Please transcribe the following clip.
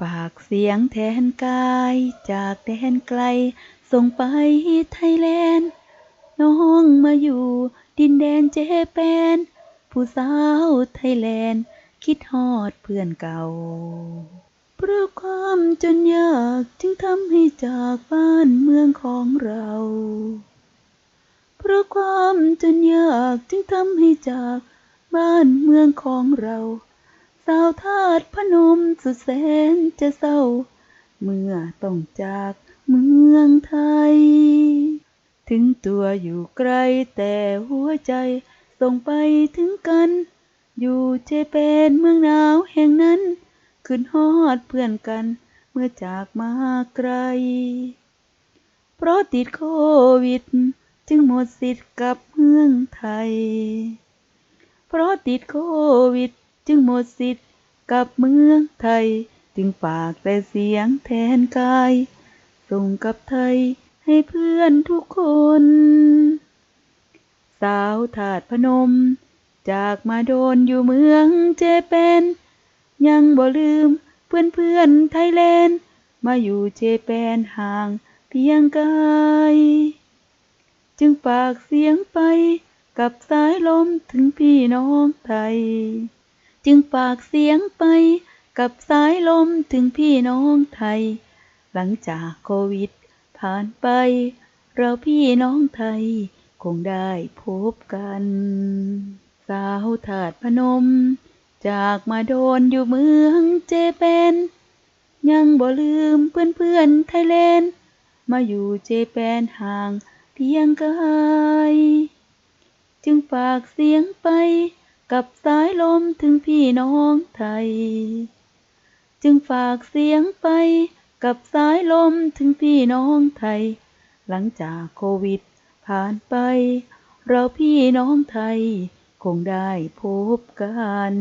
ฝากเสียงแทนกาย จากแดนไกล ส่งไปไทยแลนด์ น้องมาอยู่ ดินแดนเจแปน ผู้สาวไทยแลนด์ คิดฮอดเพื่อนเก่า เพราะความจนยากจึงทำให้จากบ้านเมืองของเรา เพราะความจนยากจึงทำให้จากบ้านเมืองของเรา สาวทาสพนมสุดแสนจะเศร้า เมื่อต้องจากเมืองไทย ถึงตัวอยู่ไกลแต่หัวใจส่งไปถึงกัน อยู่เจแปนเมืองหนาวแห่งนั้น ขึ้นฮอดเพื่อนกันเมื่อจากมาไกล เพราะติดโควิด จึงหมดสิทธิ์กับเมืองไทย เพราะติดโควิด จึงหมดสิทธิ์กับเมืองไทย จึงฝากแต่เสียงแทนกาย ส่งกับไทยให้เพื่อนทุกคน สาวถาดพนม จากมาโดนอยู่เมืองเจแปนยังบ่ลืมเพื่อนเพื่อนไทยแลนด์ มาอยู่เจแปนห่างเพียงไกลจึงฝากเสียงไปกับสายลมถึงพี่น้องไทย จึงฝากเสียงไปกับสายลมถึงพี่น้องไทย หลังจากโควิด ผ่านไป เราพี่น้องไทย คงได้พบกัน สาวถาดพนม จากมาโดนอยู่เมืองเจแปนยังบ่ลืมเพื่อนเพื่อนไทยแลนด์มาอยู่เจแปนห่างเพียงไกลจึงฝากเสียงไป กับสายลมถึงพี่น้องไทย จึงฝากเสียงไปกับสายลมถึงพี่น้องไทย หลังจากโควิด ผ่านไป เราพี่น้องไทย คงได้พบกัน